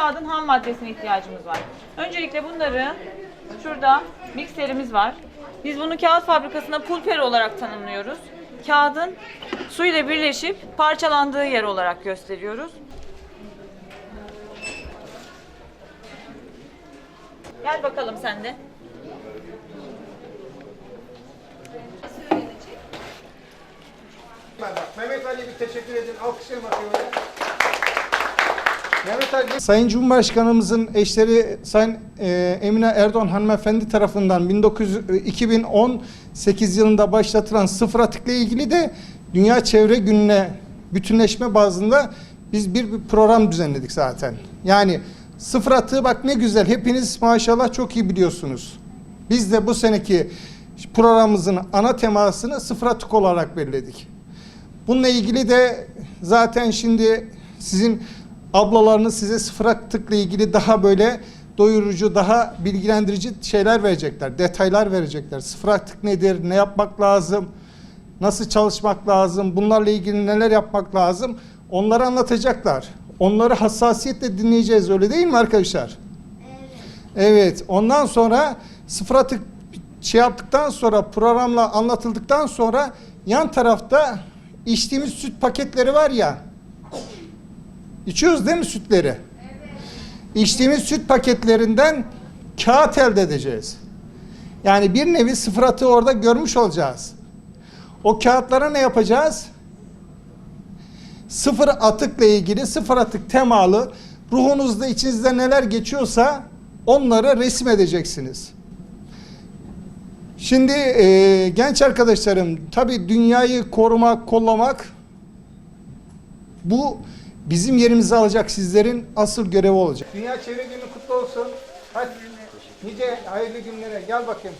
kağıdın ham maddesine ihtiyacımız var. Öncelikle bunları şurada mikserimiz var. Biz bunu kağıt fabrikasında pulper olarak tanımlıyoruz. Kağıdın su ile birleşip parçalandığı yer olarak gösteriyoruz. Gel bakalım sen de. Bak, Mehmet Ali bir teşekkür edin. Alkışlayın bakayım. Sayın Cumhurbaşkanımızın eşleri Sayın e, Emine Erdoğan hanımefendi tarafından 1900, e, 2018 yılında başlatılan sıfır atıkla ilgili de Dünya Çevre Günü'ne bütünleşme bazında biz bir, bir program düzenledik zaten. Yani sıfır atığı bak ne güzel hepiniz maşallah çok iyi biliyorsunuz. Biz de bu seneki programımızın ana temasını sıfır atık olarak belirledik. Bununla ilgili de zaten şimdi sizin ablalarınız size sıfır atıkla ilgili daha böyle doyurucu, daha bilgilendirici şeyler verecekler, detaylar verecekler. Sıfır atık nedir, ne yapmak lazım, nasıl çalışmak lazım, bunlarla ilgili neler yapmak lazım onları anlatacaklar. Onları hassasiyetle dinleyeceğiz öyle değil mi arkadaşlar? Evet. Ondan sonra sıfır atık şey yaptıktan sonra programla anlatıldıktan sonra yan tarafta içtiğimiz süt paketleri var ya. İçiyoruz değil mi sütleri? Evet. İçtiğimiz süt paketlerinden kağıt elde edeceğiz. Yani bir nevi sıfır atığı orada görmüş olacağız. O kağıtlara ne yapacağız? Sıfır atıkla ilgili sıfır atık temalı ruhunuzda içinizde neler geçiyorsa onları resim edeceksiniz. Şimdi e, genç arkadaşlarım tabi dünyayı korumak, kollamak bu bizim yerimizi alacak sizlerin asıl görevi olacak. Dünya Çevre Günü kutlu olsun. Hadi nice hayırlı günlere gel bakayım.